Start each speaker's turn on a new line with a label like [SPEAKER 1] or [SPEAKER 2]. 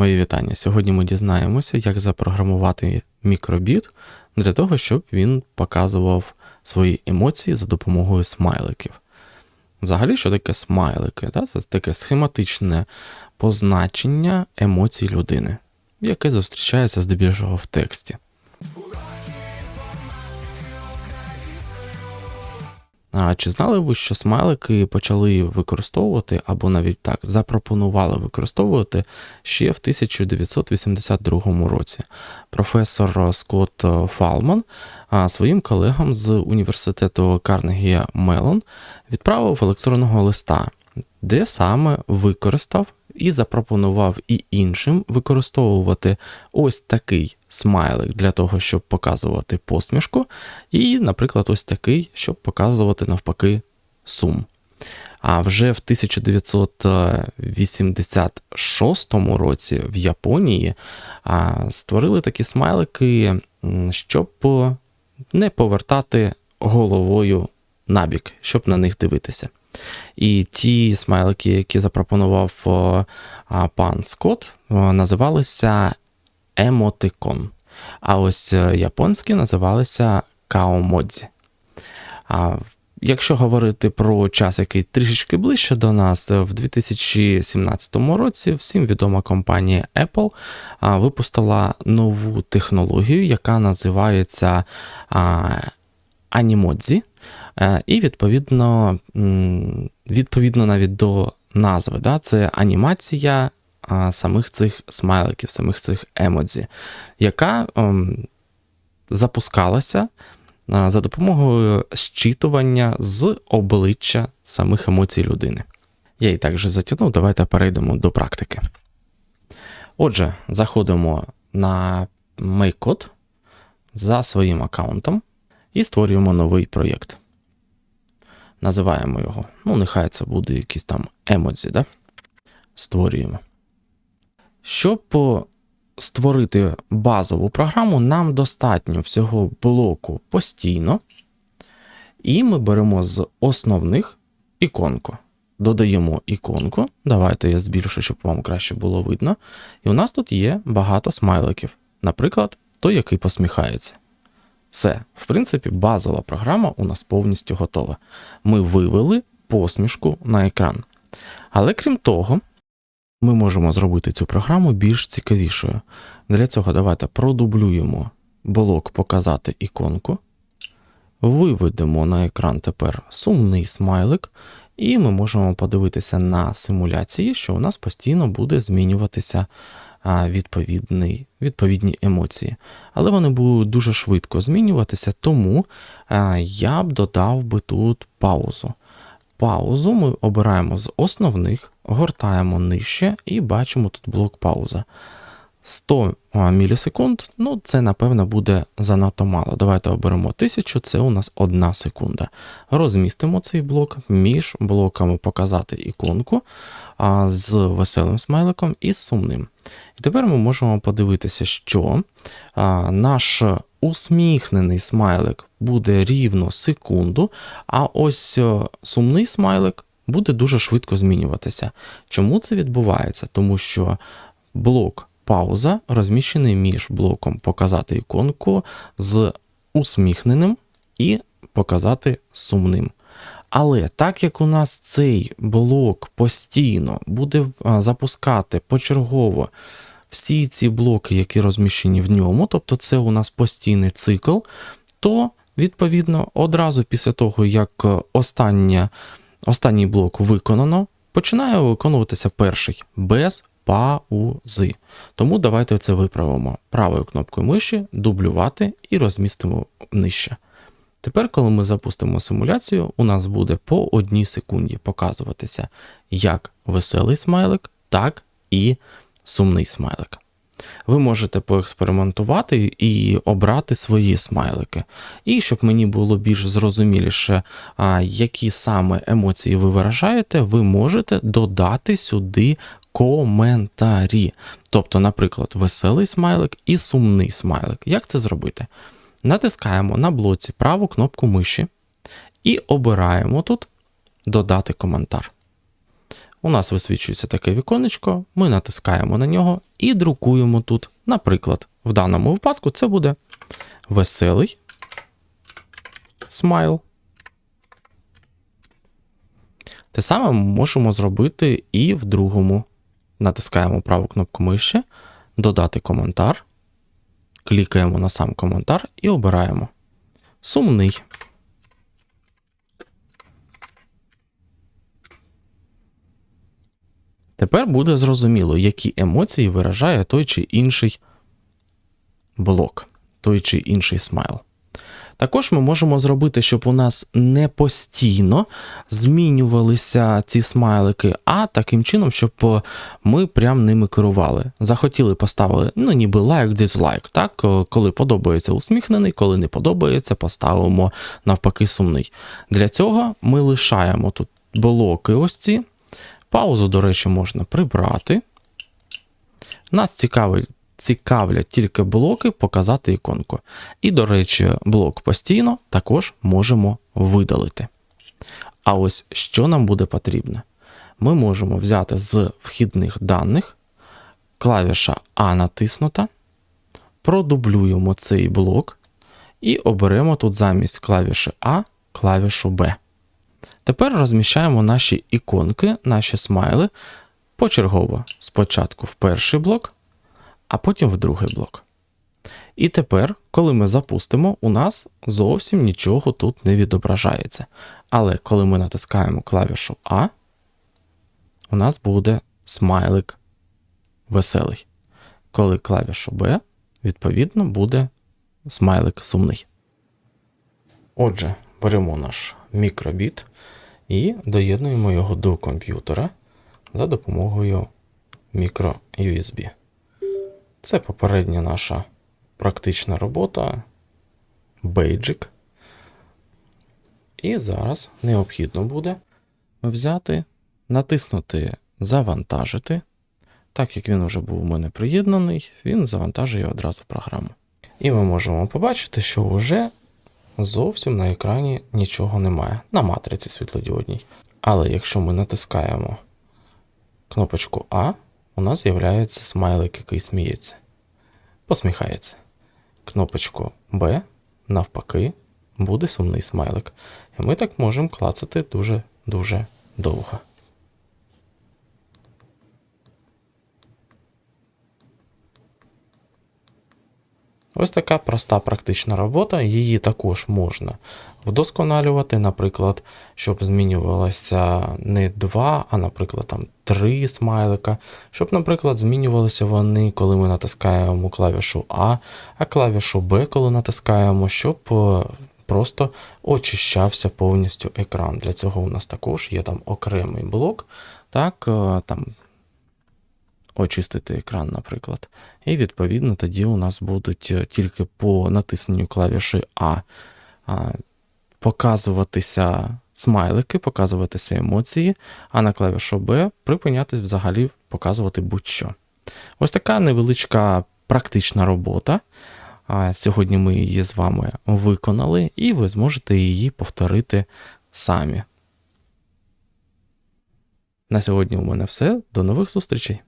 [SPEAKER 1] Мої вітання. Сьогодні ми дізнаємося, як запрограмувати мікробіт для того, щоб він показував свої емоції за допомогою смайликів. Взагалі, що таке смайлики? Це таке схематичне позначення емоцій людини, яке зустрічається здебільшого в тексті. А чи знали ви, що смайлики почали використовувати або навіть так запропонували використовувати ще в 1982 році? Професор Скотт Фалман своїм колегам з університету Карнегі Мелон відправив електронного листа, де саме використав і запропонував і іншим використовувати ось такий смайлик для того, щоб показувати посмішку, і, наприклад, ось такий, щоб показувати навпаки сум. А вже в 1986 році в Японії створили такі смайлики, щоб не повертати головою набік, щоб на них дивитися. І ті смайлики, які запропонував пан Скотт, називалися емотикон. А ось е, японські називалися каомодзі. А Якщо говорити про час, який трішечки ближче до нас, в 2017 році всім відома компанія Apple випустила нову технологію, яка називається Анімодзі. Е, і відповідно відповідно навіть до назви. Да, Це анімація самих цих смайликів, самих цих емодзі, яка ем, запускалася за допомогою щитування з обличчя самих емоцій людини. Я і так вже затягнув, давайте перейдемо до практики. Отже, заходимо на MakeCode за своїм аккаунтом і створюємо новий проєкт. Називаємо його. Ну, нехай це буде якийсь там емодзі, да? Створюємо. Щоб створити базову програму, нам достатньо всього блоку постійно. І ми беремо з основних іконку. Додаємо іконку. Давайте я збільшу, щоб вам краще було видно. І у нас тут є багато смайликів. Наприклад, той, який посміхається. Все, в принципі, базова програма у нас повністю готова. Ми вивели посмішку на екран. Але крім того, ми можемо зробити цю програму більш цікавішою. Для цього давайте продублюємо блок Показати іконку. Виведемо на екран тепер сумний смайлик, і ми можемо подивитися на симуляції, що у нас постійно буде змінюватися відповідний, відповідні емоції. Але вони будуть дуже швидко змінюватися, тому я б додав би тут паузу. Паузу ми обираємо з основних, гортаємо нижче і бачимо тут блок пауза. 100 мілісекунд, ну це, напевно, буде занадто мало. Давайте оберемо 1000, це у нас 1 секунда. Розмістимо цей блок між блоками показати іконку з веселим смайликом і сумним. І тепер ми можемо подивитися, що наш усміхнений смайлик буде рівно секунду, а ось сумний смайлик буде дуже швидко змінюватися. Чому це відбувається? Тому що блок пауза розміщений між блоком показати іконку з усміхненим і показати сумним. Але так як у нас цей блок постійно буде запускати почергово всі ці блоки, які розміщені в ньому, тобто це у нас постійний цикл, то, відповідно, одразу після того, як остання, останній блок виконано, починає виконуватися перший без паузи. Тому давайте це виправимо правою кнопкою миші, дублювати і розмістимо нижче. Тепер, коли ми запустимо симуляцію, у нас буде по одній секунді показуватися як веселий смайлик, так і сумний смайлик. Ви можете поекспериментувати і обрати свої смайлики. І щоб мені було більш зрозуміліше, які саме емоції ви виражаєте, ви можете додати сюди коментарі. Тобто, наприклад, веселий смайлик і сумний смайлик. Як це зробити? Натискаємо на блоці праву кнопку миші і обираємо тут Додати коментар. У нас висвічується таке віконечко, ми натискаємо на нього і друкуємо тут. Наприклад, в даному випадку це буде веселий смайл. Те саме ми можемо зробити і в другому. Натискаємо праву кнопку миші, додати коментар, клікаємо на сам коментар і обираємо сумний. Тепер буде зрозуміло, які емоції виражає той чи інший блок, той чи інший смайл. Також ми можемо зробити, щоб у нас не постійно змінювалися ці смайлики, а таким чином, щоб ми прям ними керували. Захотіли, поставили, ну, ніби лайк, дизлайк. Так, коли подобається усміхнений, коли не подобається, поставимо навпаки сумний. Для цього ми лишаємо тут блоки ось ці. Паузу, до речі, можна прибрати. Нас цікавить цікавлять тільки блоки, показати іконку. І, до речі, блок постійно також можемо видалити. А ось що нам буде потрібно? Ми можемо взяти з вхідних даних клавіша А натиснута, продублюємо цей блок і оберемо тут замість клавіші А клавішу Б. Тепер розміщаємо наші іконки, наші смайли почергово спочатку в перший блок, а потім в другий блок. І тепер, коли ми запустимо, у нас зовсім нічого тут не відображається. Але коли ми натискаємо клавішу А, у нас буде смайлик веселий. Коли клавішу Б, відповідно, буде смайлик сумний. Отже, беремо наш мікробіт і доєднуємо його до комп'ютера за допомогою мікро-USB. Це попередня наша практична робота, бейджик. І зараз необхідно буде взяти, натиснути Завантажити. Так як він вже був у мене приєднаний, він завантажує одразу програму. І ми можемо побачити, що вже зовсім на екрані нічого немає на матриці світлодіодній. Але якщо ми натискаємо кнопочку А, у нас з'являється смайлик, який сміється. Посміхається. Кнопочку Б, навпаки, буде сумний смайлик. І ми так можемо клацати дуже-дуже довго. Ось така проста практична робота, її також можна вдосконалювати, наприклад, щоб змінювалося не два, а, наприклад, там три смайлика. Щоб, наприклад, змінювалися вони, коли ми натискаємо клавішу А, а клавішу Б, коли натискаємо, щоб е, просто очищався повністю екран. Для цього у нас також є там окремий блок. так, е, там очистити екран, наприклад. І відповідно тоді у нас будуть е, тільки по натисненню клавіші А показуватися смайлики, показуватися емоції, а на клавішу Б припинятись взагалі показувати будь-що. Ось така невеличка практична робота. Сьогодні ми її з вами виконали, і ви зможете її повторити самі. На сьогодні у мене все. До нових зустрічей!